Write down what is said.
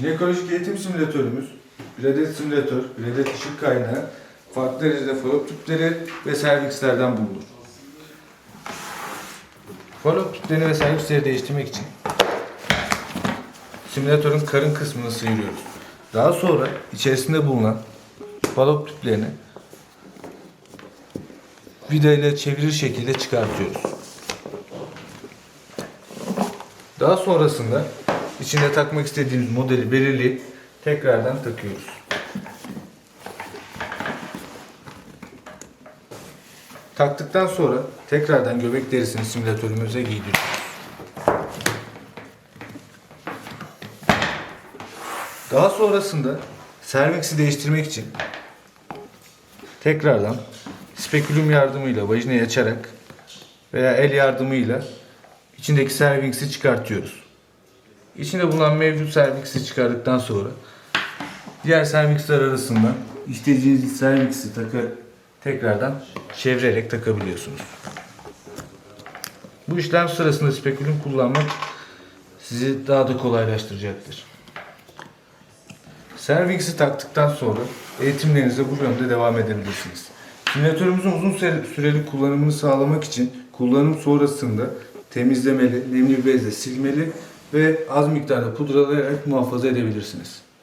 Jinekolojik eğitim simülatörümüz, bir adet simülatör, bir adet ışık kaynağı, farklı derecede follow tüpleri ve servislerden bulunur. Follow tüplerini ve servisleri değiştirmek için simülatörün karın kısmını sıyırıyoruz. Daha sonra içerisinde bulunan follow tüplerini vida ile çevirir şekilde çıkartıyoruz. Daha sonrasında içine takmak istediğimiz modeli belirleyip tekrardan takıyoruz. Taktıktan sonra tekrardan göbek derisini simülatörümüze giydiriyoruz. Daha sonrasında serviksi değiştirmek için tekrardan spekülüm yardımıyla vajinayı açarak veya el yardımıyla içindeki serviksi çıkartıyoruz. İçinde bulunan mevcut serviksi çıkardıktan sonra diğer servisler arasından istediğiniz serviksi takı tekrardan çevirerek takabiliyorsunuz. Bu işlem sırasında spekülüm kullanmak sizi daha da kolaylaştıracaktır. Serviksi taktıktan sonra eğitimlerinize bu yönde devam edebilirsiniz. Simülatörümüzün uzun süre- süreli kullanımını sağlamak için kullanım sonrasında temizlemeli, nemli bezle silmeli ve az miktarda pudralayarak muhafaza edebilirsiniz.